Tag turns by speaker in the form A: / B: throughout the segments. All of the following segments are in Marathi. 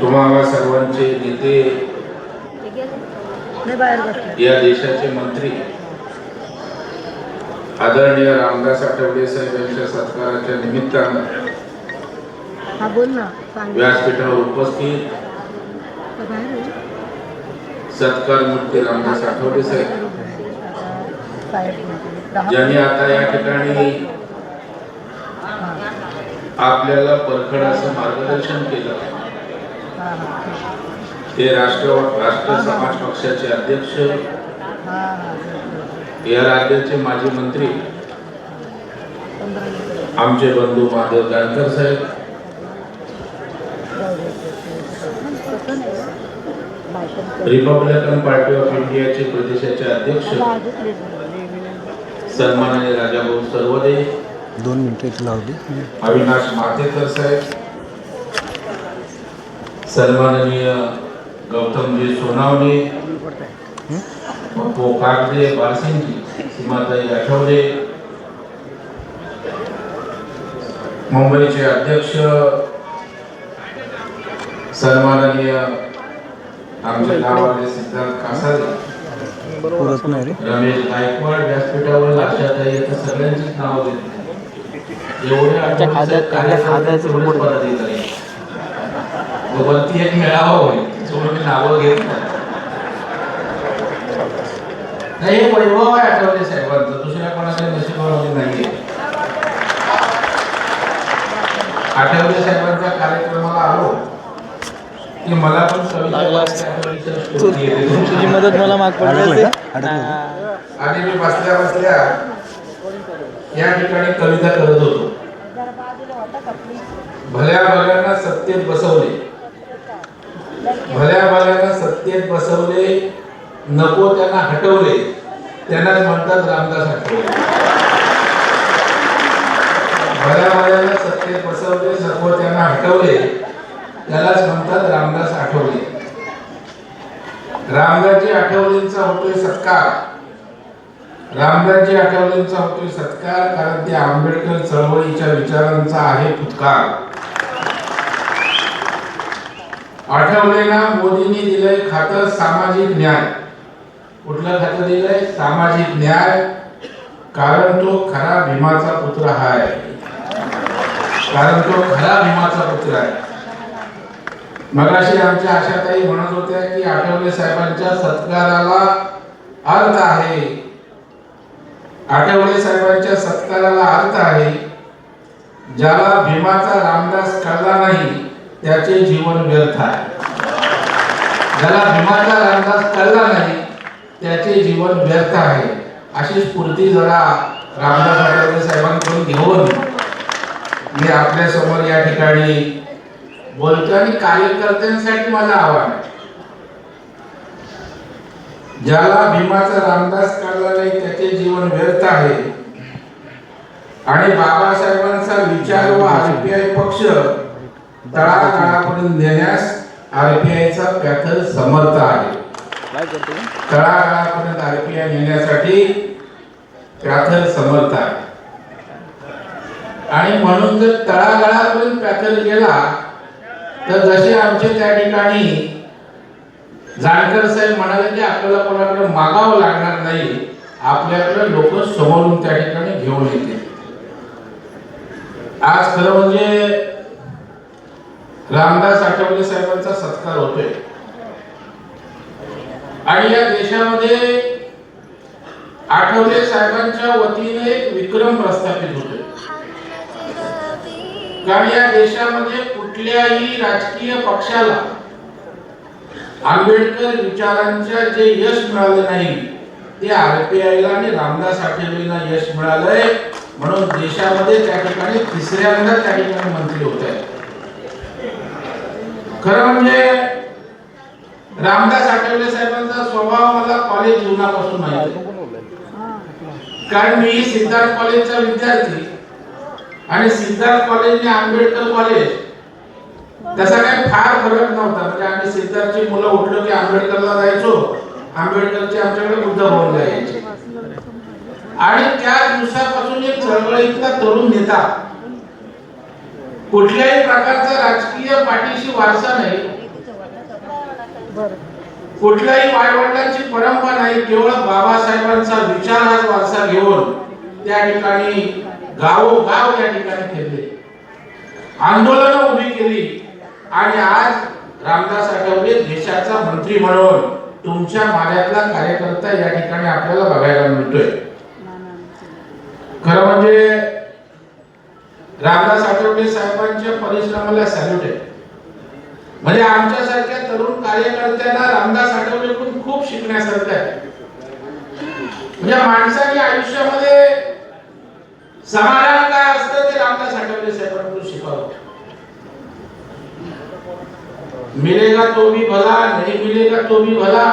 A: तुम्हाला सर्वांचे नेते या देशाचे मंत्री आदरणीय रामदास आठवले साहेब यांच्या सत्काराच्या निमित्तानं व्यासपीठावर उपस्थित. सत्कार मूर्ती रामदास आठवले साहेब. ज्यांनी आता या ठिकाणी. आपल्याला परखड असं मार्गदर्शन केलं. ते राष्ट्र राष्ट्र समाज पक्षाचे अध्यक्ष. या राज्याचे माजी मंत्री. आमचे बंधू Mahadev Jankar Saheb. Republican party of इंडियाचे प्रदेशाचे अध्यक्ष. सन्माननीय राजाभाऊ सर्वदे
B: दोन मिनटं इथे लावली
A: अविनाश मातेकर साहेब सन्माननीय गौतमजी सोनावणे पप्पू कागदे बारसिंगजी सीमाताई आठवले मुंबईचे अध्यक्ष सन्माननीय आमच्या गावाले सिद्धार्थ कासारे रमेश गायकवाड व्यासपीठावर लक्षात सगळ्यांचीच नावं घेतली आठवले कार्यकर्त्यांचे एवढेच पदाधिकारी व वरती एक मेळावा होईल त्याच्यामुळे मी नावं घेत नाही. नाही, हे वैभव आहे आठवले साहेबांचं. दुसऱ्या कोणाच्या नशिबामध्ये नाहीये. आठवले साहेबांच्या कार्यक्रमाला आलो. की मला पण.
C: तुझी मदत मला माग पडली.
A: आणि मी बसल्या बसल्या या ठिकाणी कविता करत होतो. भल्या भल्यांना सत्तेत बसवले. भल्या भल्यांना सत्तेत बसवले नको त्यांना हटवले. त्यांनाच म्हणतात रामदास हटवले भल्या भल्यांना सत्तेत बसवले नको त्यांना हटवले. त्यालाच म्हणतात रामदास आठवले. रामदासजी आठवलेंचा होतोय सत्कार. रामदासजी आठवलेंचा होतोय सत्कार कारण ते आंबेडकर चळवळीच्या विचारांचा आहे फुटकार आठवलेला मोदींनी दिलंय खातं सामाजिक न्याय. कुठलं खातं दिलंय? सामाजिक न्याय. कारण तो खरा भीमाचा पुत्र आहे कारण तो खरा भीमाचा पुत्र आहे मगाशी आमच्या आशाताई म्हणत होत्या की आठवले साहेबांच्या सत्काराला अर्थ आहे. आठवले साहेबांच्या सत्काराला अर्थ आहे. ज्याला भीमाचा रामदास कळला नाही त्याचे जीवन व्यर्थ आहे. ज्याला भीमाचा रामदास कळला नाही त्याचे जीवन व्यर्थ आहे. अशी स्फूर्ती जरा रामदास आठवले साहेबांकडून घेऊन मी आपल्यासमोर या ठिकाणी बोलतो आणि कार्यकर्त्यांसाठी माझं आव्हान आहे. ज्याला भीमाचा रामदास कळला नाही त्याचे जीवन व्यर्थ आहे. आणि बाबासाहेबांचा विचार व आरपीआय पक्ष तळागाळापर्यंत नेण्यास आरपीआयचा पॅथर समर्थ आहे. तळागाळापर्यंत आरपीआय नेण्यासाठी पॅथर समर्थ आहे. आणि म्हणून जर तळागाळापर्यंत पॅथर गेला तर जसे आमचे त्या ठिकाणी जानकर साहेब म्हणाले की आपल्याला कोणाकडे मागावं लागणार नाही आपल्याकडे लोक समोरून त्या ठिकाणी घेऊन येते आज खरं म्हणजे रामदास आठवले साहेबांचा सत्कार होतोय. आणि या देशामध्ये आठवले साहेबांच्या वतीने एक विक्रम प्रस्थापित होतोय. कारण या देशामध्ये कुठल्याही राजकीय पक्षाला आंबेडकर विचारांच्या जे यश मिळालं नाही ते आरपीआयला आणि रामदास आठवलेला यश मिळालंय. म्हणून देशामध्ये त्या ठिकाणी तिसऱ्यांदा त्या ठिकाणी मंत्री होत आहेत. खरं म्हणजे रामदास आठवले साहेबांचा स्वभाव मला कॉलेज जीवनापासून माहिती कारण मी सिद्धार्थ कॉलेजचा विद्यार्थी आणि सिद्धार्थ कॉलेज आणि आंबेडकर कॉलेज त्याचा काही फार फरक नव्हता. म्हणजे आम्ही सिद्धार्थची मुलं उठलो की आंबेडकरला जायचो आंबेडकरचे आमच्याकडे बुद्ध भवनला यायचे आणि त्या दिवसापासून एक चळवळीतला तरुण नेता. कुठल्याही प्रकारचा राजकीय पाठीशी वारसा नाही. कुठल्याही वाडवडिलांची परंपरा नाही केवळ बाबासाहेबांचा विचार हाच वारसा घेऊन त्या ठिकाणी गावोगाव त्या ठिकाणी फिरले आंदोलन उभी केली. आणि आज रामदास आठवले देशाचा मंत्री म्हणून तुमच्या माऱ्यातला कार्यकर्ता या ठिकाणी आपल्याला बघायला मिळतोय. खरं म्हणजे रामदास आठवले साहेबांच्या परिश्रमाला सॅल्यूट आहे म्हणजे आमच्यासारख्या तरुण कार्यकर्त्यांना रामदास आठवलेकडून खूप शिकण्यासारखं आहे. म्हणजे माणसाने आयुष्यामध्ये समाधान काय असतं ते रामदास आठवले साहेबांकडून शिकावं. मिलेगा तो भी भला नाही मिलेगा तो भी भला.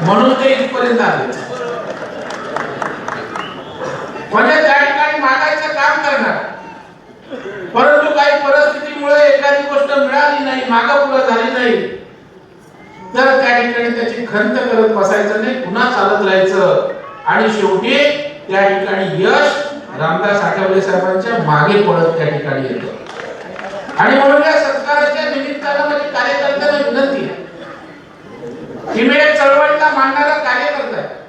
A: म्हणून ते इथपर्यंत आले. म्हणजे त्या ठिकाणी मागायचं काम करणार परंतु काही परिस्थितीमुळे एखादी गोष्ट मिळाली नाही मागापुढे झाली नाही तर त्या ठिकाणी त्याची खंत करत बसायचं नाही पुन्हा चालत राहायचं. आणि शेवटी त्या ठिकाणी यश रामदास आठवले साहेबांच्या मागे पडत त्या ठिकाणी येतं. आणि म्हणून या सत्काराच्या निमित्तानं माझी कार्यकर्त्यांना विनंती आहे. की मी एक चळवळीला मांडणारा कार्यकर्ता आहे.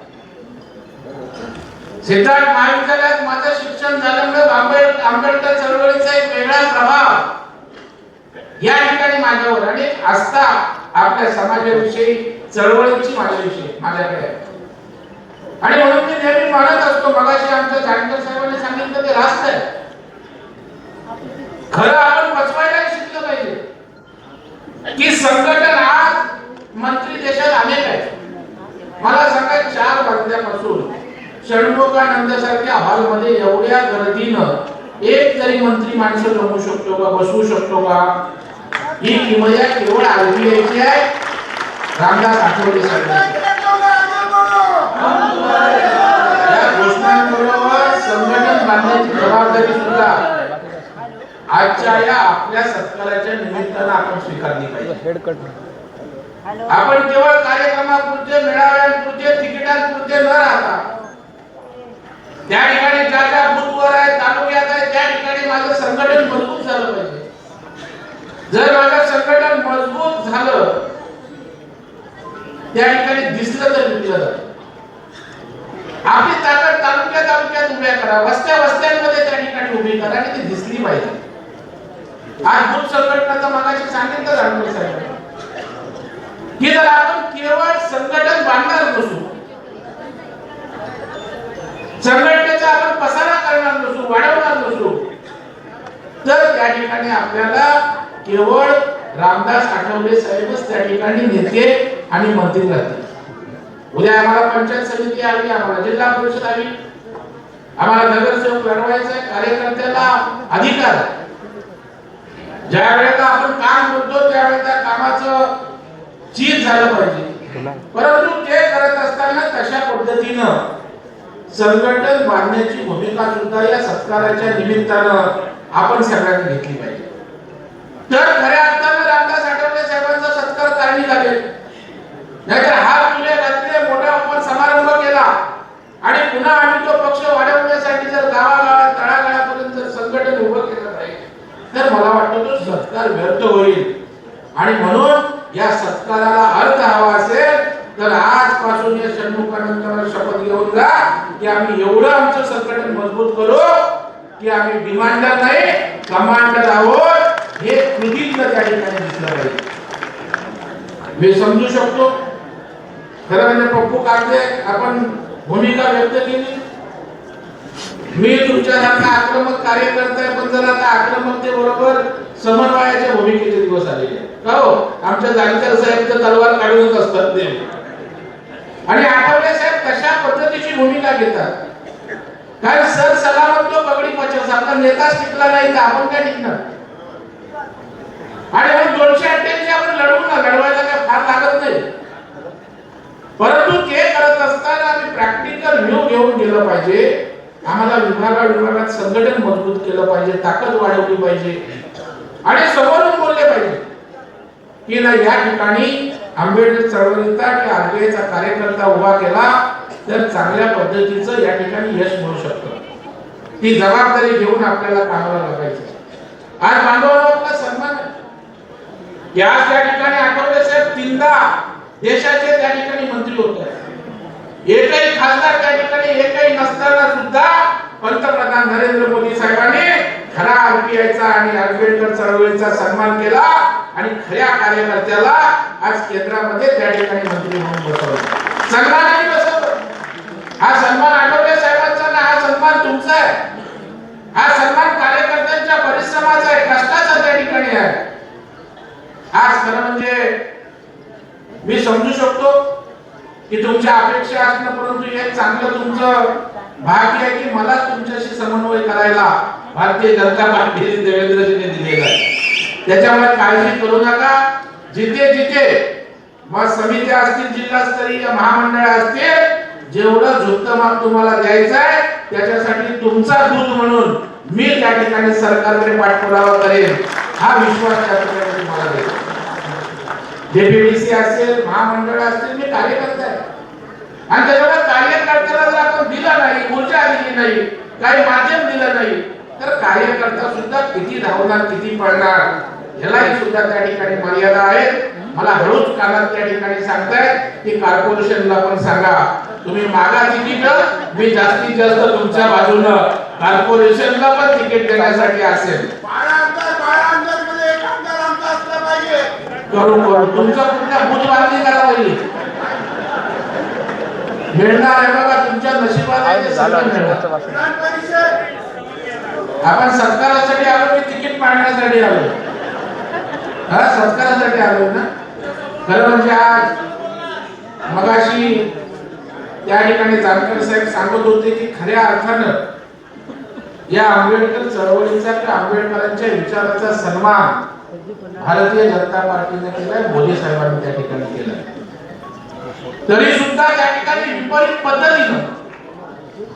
A: सिद्धार्थ महाविद्यालयात माझा शिक्षण झाल्यामुळे आंबेड- आंबेडकर चळवळीचा एक वेगळा प्रभाव या ठिकाणी माझ्यावर आणि आस्था आपल्या समाजाविषयी चळवळीची माझ्याविषयी माझ्याकडे. आणि म्हणून मी नेहमी म्हणत असतो मगाशी आमच्या जानकर साहेबांनी सांगितलं ते रास्त आहे. खरं आपण पचवायला शिकलं पाहिजे. की संघटन आज मंत्री देशात अनेक आहेत. मला सांगा चार वाजल्यापासून षण्मुखानंद सारख्या हॉलमध्ये एवढ्या गर्दीनं एक तरी मंत्री माणसं जमू शकतो का बसवू शकतो का? ही किमया केवळ आरबीआयची आहे. रामदास आठवले या घोषणांबरोबर संघटन बांधण्याची जबाबदारी सुद्धा आजच्या या आपल्या सत्काराच्या निमित्तानं आपण स्वीकारली पाहिजे. आपण केवळ कार्यक्रमापुरते मेळाव्यांपुरते तिकिटांपुरते न राहता त्या ठिकाणी ज्या ज्या बुथवर आहे तालुक्यात आहे त्या ठिकाणी माझं संघटन मजबूत झालं पाहिजे. जर माझं संघटन मजबूत झालं त्या ठिकाणी दिसलं तर विकलं जातं. आपली ताकद तालुक्या तालुक्यात उभ्या करा. वस्त्या वस्त्यांमध्ये त्या ठिकाणी उभी करा आणि ती दिसली पाहिजे. आज दूध संघटनाचं मगाशी सांगितलं रणवीर साहेब की जर आपण केवळ संघटन बांधणार नसू संघटनेचा आपण पसारा करणार नसू वाढवणार नसू तर त्या ठिकाणी आपल्याला केवळ रामदास आठवले साहेबच त्या ठिकाणी नेते आणि मंत्री राहतील. उद्या आम्हाला पंचायत समिती आली आम्हाला जिल्हा परिषद आली. आम्हाला नगरसेवक लढवायचा आहे कार्यकर्त्याला अधिकार ज्या वेळेला आपण काम करतो त्यावेळेला त्या कामाचं चीज झालं पाहिजे. परंतु ते करत असताना तशा पद्धतीनं संघटन बांधण्याची भूमिका सुद्धा या सत्काराच्या निमित्तानं आपण सगळ्यांनी घेतली पाहिजे. तर खऱ्या अर्थाने रामदास आठवले साहेबांचा सत्कार करणी लागेल नाहीतर हा मुले रात्री मोठा आपण समारंभ केला. आणि पुन्हा आम्ही तो पक्ष वाढवण्यासाठी जर गावागावात तळागाळापर्यंत जर संघटन उभं केलं नाही तर मला वाटतं तो सत्कार व्यर्थ होईल. आणि म्हणून या सत्काराला अर्थ हवा असेल तर आजपासून या षण्मुखानंतर शपथ घेऊन जा की आम्ही एवढं आमचं संघटन मजबूत करू की आम्ही डिमांडर नाही कमांडर आहोत. त्या ठिकाणी दिसलं पाहिजे मी समजू शकतो. खरं म्हणजे पप्पू काढले आपण भूमिका व्यक्त केली. मी तुमच्यासारखा आक्रमक कार्यकर्ता करताय पण जर आता आक्रमकतेबरोबर समन्वयाच्या भूमिकेचे दिवस आलेले का हो? आमच्या जानकर साहेब तर तलवार काढूनच असतात ते आणि आठवले साहेब कशा पद्धतीची भूमिका घेतात? कारण सर सलामत तो पगडी पचवस आपला नेताच टिकला नाही तर आपण काय टिकणार? आणि मग दोनशे अठ्ठ्याऐंशी आपण लढवू ना लढवायला काय फार लागत नाही. परंतु ते करत असताना आम्ही प्रॅक्टिकल व्ह्यू घेऊन गेलं पाहिजे. आम्हाला विभागा विभागात संघटन मजबूत केलं पाहिजे ताकद वाढवली पाहिजे. आणि समोरून बोलले पाहिजे की ना या ठिकाणी आंबेडकर चळवळीचा की आरबीआयचा कार्यकर्ता उभा केला तर चांगल्या पद्धतीचं या ठिकाणी यश मिळू शकतं. ती जबाबदारी घेऊन आपल्याला कामाला लागायचं. आज बांधवांना आपला सन्मान या त्या ठिकाणी आठवले साहेब तीनदा देशाचे त्या ठिकाणी मंत्री होते. एकही खासदार त्या ठिकाणी एकही नसताना सुद्धा पंतप्रधान नरेंद्र मोदी साहेबांनी खरा आरपीआयचा आणि आंबेडकर चळवळीचा सन्मान केला आणि खऱ्या कार्यकर्त्याला आज केंद्रामध्ये त्या ठिकाणी मंत्री म्हणून बसवलं. सन्मानाने बसवलं. हा सन्मान आठवले साहेबांचा ना हा सन्मान तुमचा आहे. हा सन्मान कार्यकर्त्यांच्या परिश्रमाचा आहे कष्टाचा त्या ठिकाणी आहे. आज खरं म्हणजे मी समजू शकतो की तुमच्या अपेक्षा असणं परंतु एक चांगलं तुमचं भाग्य आहे की मला तुमच्याशी समन्वय करायला भारतीय जनता पार्टी देवेंद्रजीने दिलेला आहे. त्याच्यामुळे काळजी करू नका. जिथे जिथे मग समित्या असतील जिल्हास्तरीय महामंडळ असतील जेवढं झुकतं माप तुम्हाला द्यायचं आहे त्याच्यासाठी तुमचा दूध म्हणून मी त्या ठिकाणी सरकारकडे पाठपुरावा करेन. हा विश्वास त्या ठिकाणी तुम्हाला देतो. जेपीडीसी असेल महामंडळ असतील मी कार्यकर्ता आहे. आणि त्याच्यामुळे कार्यकर्त्याला जर आपण दिला नाही ऊर्जा दिली नाही काही माध्यम दिलं नाही तर कार्यकर्ता सुद्धा किती धावणार किती पडणार ह्यालाही सुद्धा त्या ठिकाणी मर्यादा आहेत. मला हळूच कानात त्या ठिकाणी सांगताय की कॉर्पोरेशनला पण सांगा. तुम्ही मागा तिकीट मी जास्तीत जास्त तुमच्या बाजूनं कॉर्पोरेशनला पण तिकीट देण्यासाठी असेल. करू तुमचं कुठल्या भूत करा मिळणार आहे बघा तुमच्या मिळणार. आपण सत्कारासाठी आलो की तिकीट पाडण्यासाठी आलो. हा सत्कारासाठी आलो ना? खरं म्हणजे आज मगाशी त्या ठिकाणी जानकर साहेब सांगत होते की खऱ्या अर्थानं या आंबेडकर चळवळीचा किंवा आंबेडकरांच्या विचाराचा सन्मान भारतीय जनता पार्टीने केलंय मोदी साहेबांनी त्या ठिकाणी केलंय. तरी सुद्धा त्या ठिकाणी विपरीत पद्धतीनं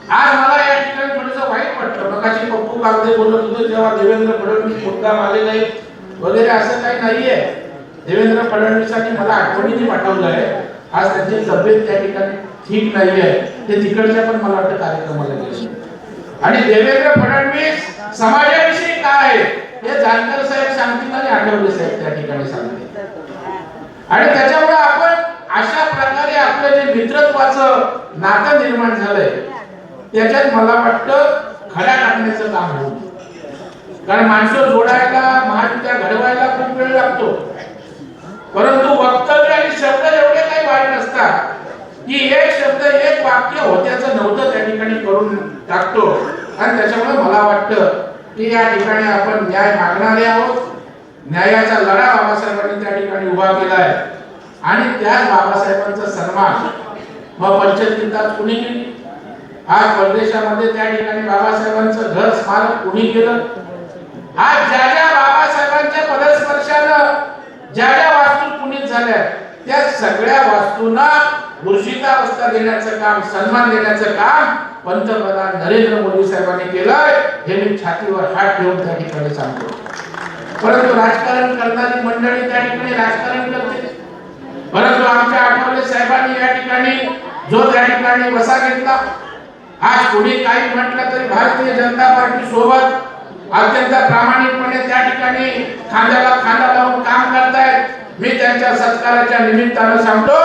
A: आज मला या ठिकाणी थोडस वाईट वाटतं. मगाशी पप्पू कागदे बोलत होते तेव्हा देवेंद्र फडणवीस मुद्दाम आले नाही वगैरे असं काही नाहीये. देवेंद्र फडणवीसांनी मला आठवणीने पाठवलं आहे आज त्यांची तब्येत त्या ठिकाणी ठीक नाहीये. ते तिकडच्या पण मला वाटतं कार्यक्रमाला गेले. आणि देवेंद्र फडणवीस समाजाविषयी काय आहे? हे जानकर साहेब सांगतील आणि आठवले साहेब त्या ठिकाणी सांगतील आणि त्याच्यामुळे आपण अशा प्रकारे आपलं जे मित्रत्वाचं नातं निर्माण झालंय त्याच्यात मला वाटतं खड्या टाकण्याचं काम होईल. कारण माणसं जोडायला महाविद्या घडवायला खूप वेळ लागतो. परंतु वक्तव्य आणि शब्द एवढे काही वाईट नसतात की एक शब्द एक वाक्य होत्याचं नव्हतं त्या ठिकाणी करून टाकतो. आणि त्याच्यामुळे मला वाटतं की या ठिकाणी आपण न्याय मागणारे आहोत. न्यायाचा लढा बाबासाहेबांनी त्या ठिकाणी उभा केला आहे आणि त्याच बाबासाहेबांचा सन्मान मग पंचतीर्थात कुणी केली? आज परदेशामध्ये त्या ठिकाणी बाबासाहेबांचं घर स्मारक कुणी केलं? आज ज्या ज्या बाबासाहेबांच्या पदस्पर्शानं ज्या ज्या वास्तू पुनीत झाल्या त्या सगळ्या वास्तूंना ऊर्जितावस्था देण्याचं काम सन्मान देण्याचं काम पंतप्रधान नरेंद्र मोदी साहेबांनी केलंय. हे मी छातीवर हात ठेवून त्या ठिकाणी सांगतो. परंतु राजकारण करणारी मंडळी त्या ठिकाणी राजकारण करते. परंतु आमच्या आठवले साहेबांनी या ठिकाणी जो त्या ठिकाणी वसा घेतला आज कोणी काही म्हटलं तरी भारतीय जनता पार्टी सोबत अत्यंत प्रामाणिकपणे त्या ठिकाणी खांद्याला खांदा लावून काम करतायत. मी त्यांच्या सत्काराच्या निमित्तानं सांगतो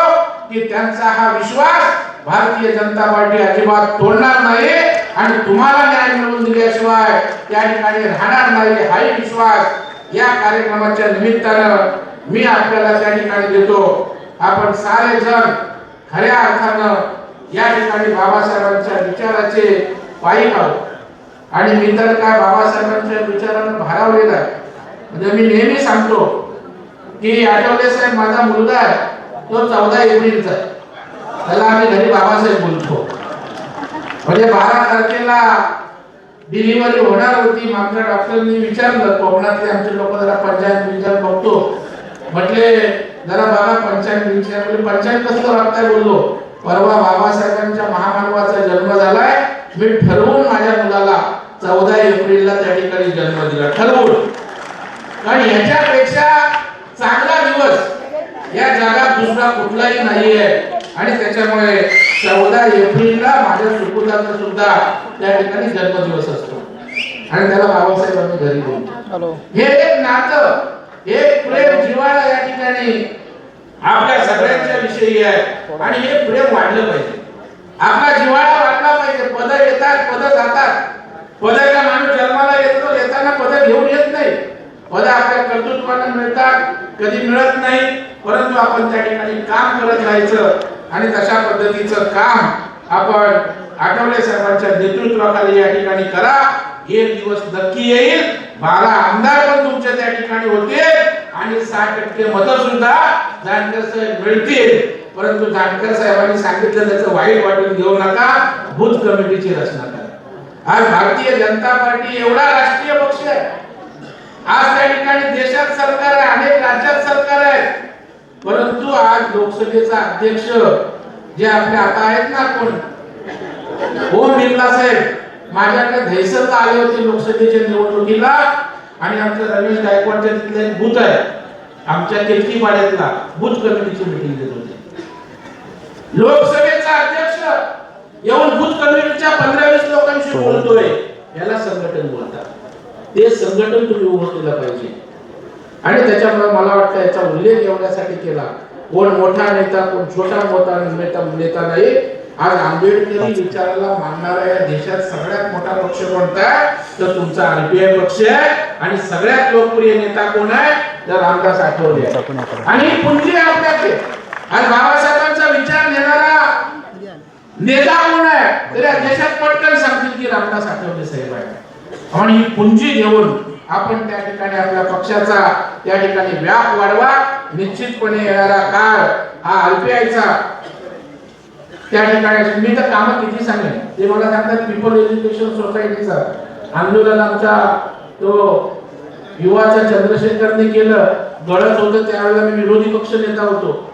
A: की त्यांचा हा विश्वास भारतीय जनता पार्टी अजिबात तोडणार नाही आणि तुम्हाला न्याय मिळवून दिल्याशिवाय त्या ठिकाणी राहणार नाही हाही विश्वास या कार्यक्रमाच्या निमित्तानं मी आपल्याला त्या ठिकाणी देतो. आपण सारे जण खऱ्या अर्थानं या ठिकाणी बाबासाहेबांच्या विचाराचे पायी आहोत. आणि मी तर काय बाबासाहेबांच्या विचारानं भारावलेला आहे? म्हणजे मी नेहमी सांगतो की आठवले साहेब माझा मुलगा आहे. तो चौदा एप्रिलचा आहे. त्याला आम्ही घरी बाबासाहेब बोलतो. म्हणजे बारा तारखेला डिलिव्हरी होणार होती. मागच्या डॉक्टरनी विचारलं कोकणातले आमचे लोक जरा पंचायत विचार बघतो. म्हटले जरा बाबा पंचायत विचार म्हणजे पंचायत कसं वागताय बोललो. परवा बाबासाहेबांच्या महामानवाचा जन्म झालाय. मी ठरवून माझ्या मुलाला चौदा एप्रिलला त्या ठिकाणी जन्म दिला. ठरवून. कारण याच्यापेक्षा चांगला दिवस. या जगात दुसरा कुठलाही नाहीये. आणि त्याच्यामुळे चौदा एप्रिलला माझ्या सुपुत्राचा सुद्धा त्या ठिकाणी जन्मदिवस असतो. आणि त्याला बाबासाहेबांनी घरी बोलतो हे एक नातं. एक प्रेम जिव्हाळा या ठिकाणी. आपल्या सगळ्यांच्या विषयी आहे. आणि हे प्रेम वाढलं पाहिजे. आपला जिव्हाळा वाढला पाहिजे. पद येतात पद जातात. पदाचा माणूस जन्माला येतो येताना पद घेऊन येत नाही. पद आपल्या कर्तृत्वाने मिळतात कधी मिळत नाही परंतु आपण त्या ठिकाणी काम करत राहायचं आणि तशा पद्धतीचं काम आपण आठवले साहेबांच्या नेतृत्वाखाली या ठिकाणी करा. एक दिवस नक्की येईल. बारा आमदार पण तुमच्या त्या ठिकाणी होते आणि साठ टक्के मत सुद्धा जानकर साहेब मिळतील. परंतु जानकर साहेबांनी सांगितलं त्याचं वाईट वाटून घेऊ नका भूत कमिटीची रचना करा. आज भारतीय जनता पार्टी एवढा राष्ट्रीय पक्ष आहे. आज त्या ठिकाणी देशात सरकार आहे अनेक राज्यात सरकार आहेत. परंतु आज लोकसभेचा अध्यक्ष जे आपले आता आहेत ना कोण ओम बिर्ला साहेब माझ्याकडे दहिसरला आले होते लोकसभेच्या निवडणुकीला आणि आमच्या रमेश गायकवाडच्या तिथले एक बूथ आहे. आमच्या केतकी पाड्यातला बूथ कमिटीची मीटिंग घेत होते. लोकसभेचा अध्यक्ष येऊन बूथ कमिटीच्या पंधरा वीस लोकांशी बोलतोय. याला संघटन बोलतात. ते संघटन तुम्ही उभं केलं पाहिजे. आणि त्याच्यामुळे मला वाटतं याचा उल्लेख एवढ्यासाठी केला. कोण मोठा नेता कोण छोटा मोठा नेता नेता नाही. आज आंबेडकरी विचाराला मानणारा या देशात सगळ्यात मोठा पक्ष कोणता तर तुमचा आरपीआय पक्ष आहे. आणि सगळ्यात लोकप्रिय नेता कोण आहे? तर रामदास आठवले. आणि पुंजी आहे आपल्याकडे आज बाबासाहेबांचा विचार घेणारा नेता कोण आहे? तर या देशात पटकन सांगतील की रामदास आठवले साहेब आहे आणि ही पुंजी घेऊन आपण त्या ठिकाणी आपल्या पक्षाचा त्या ठिकाणी व्याप वाढवा. निश्चितपणे येणारा काळ हा आयपीआयचा त्या ठिकाणी मी तर कामं किती सांगेन? ते मला सांगतात पीपल एज्युकेशन सोसायटीचा आंदोलन आमचा तो युवाचा चंद्रशेखरने केलं. गळत होतं त्यावेळेला मी विरोधी पक्ष नेता होतो.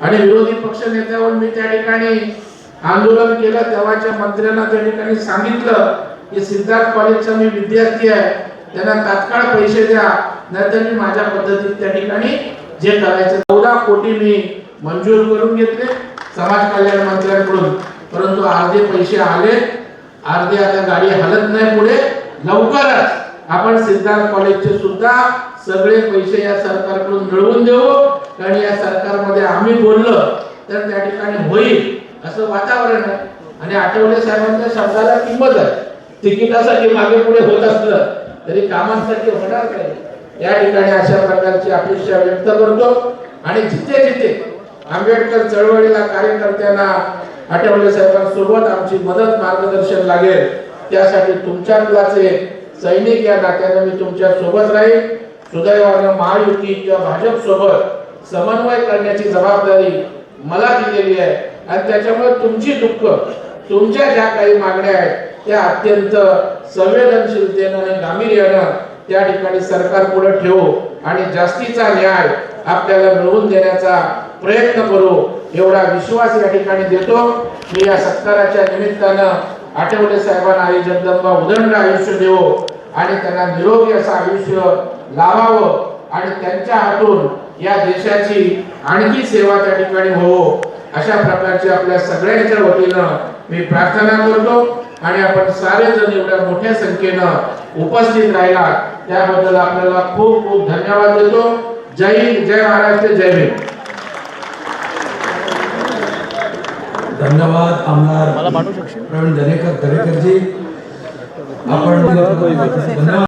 A: आणि विरोधी पक्ष नेत्यावर मी त्या ठिकाणी आंदोलन केलं. तेव्हाच्या मंत्र्यांना त्या ठिकाणी सांगितलं. की सिद्धार्थ कॉलेजचा मी विद्यार्थी आहे. त्यांना तात्काळ पैसे द्या. नाहीतर मी माझ्या पद्धतीत त्या ठिकाणी जे करायचं चौदा कोटी मी मंजूर करून घेतले समाज कल्याण मंत्र्यांकडून. परंतु अर्धे पैसे आले. अर्धे आता गाडी हलत नाही पुढे. लवकरच आपण सिद्धार्थ कॉलेजचे सुद्धा सगळे पैसे या सरकारकडून मिळवून देऊ. कारण या सरकारमध्ये आम्ही बोललो तर त्या ठिकाणी होईल असं वातावरण आहे. आणि आठवले साहेबांच्या शब्दाला किंमत आहे. तिकिटासाठी मागे पुढे होत असलं तरी कामांसाठी होणार नाही या ठिकाणी अशा प्रकारची अपेक्षा व्यक्त करतो. आणि जिथे जिथे आंबेडकर चळवळीला कार्यकर्त्यांना आठवले साहेबांसोबत आमची मदत मार्गदर्शन लागेल त्यासाठी तुमच्या एक सैनिक या नात्याने मी तुमच्यासोबत राहील. सुदैवानं महायुती किंवा भाजप सोबत समन्वय करण्याची जबाबदारी मला दिलेली आहे. आणि त्याच्यामुळे तुमची दुःख तुमच्या ज्या काही मागण्या आहेत त्या अत्यंत संवेदनशीलतेनं आणि गांभीर्यानं त्या ठिकाणी सरकार पुढे ठेवू आणि जास्तीचा न्याय आपल्याला मिळवून देण्याचा प्रयत्न करू एवढा विश्वास या ठिकाणी देतो. मी या सत्काराच्या निमित्तानं आठवले साहेबांना आई जगदंबा उदंड आयुष्य देवो आणि त्यांना निरोगी असं आयुष्य लावावं आणि त्यांच्या हातून या देशाची आणखी सेवा त्या ठिकाणी हो अशा प्रकारची आपल्या सगळ्यांच्या वतीनं मी प्रार्थना करतो. आणि आपण सारे जण एवढ्या मोठ्या संख्येनं उपस्थित राहिला. त्याबद्दल आपल्याला खूप खूप धन्यवाद देतो. जय हिंद जय महाराष्ट्र जय भीम.
D: धन्यवाद आमदार
C: मला पाठवू शकशील?
D: प्रवीण दरेकर दरेकरजी. आपण धन्यवाद.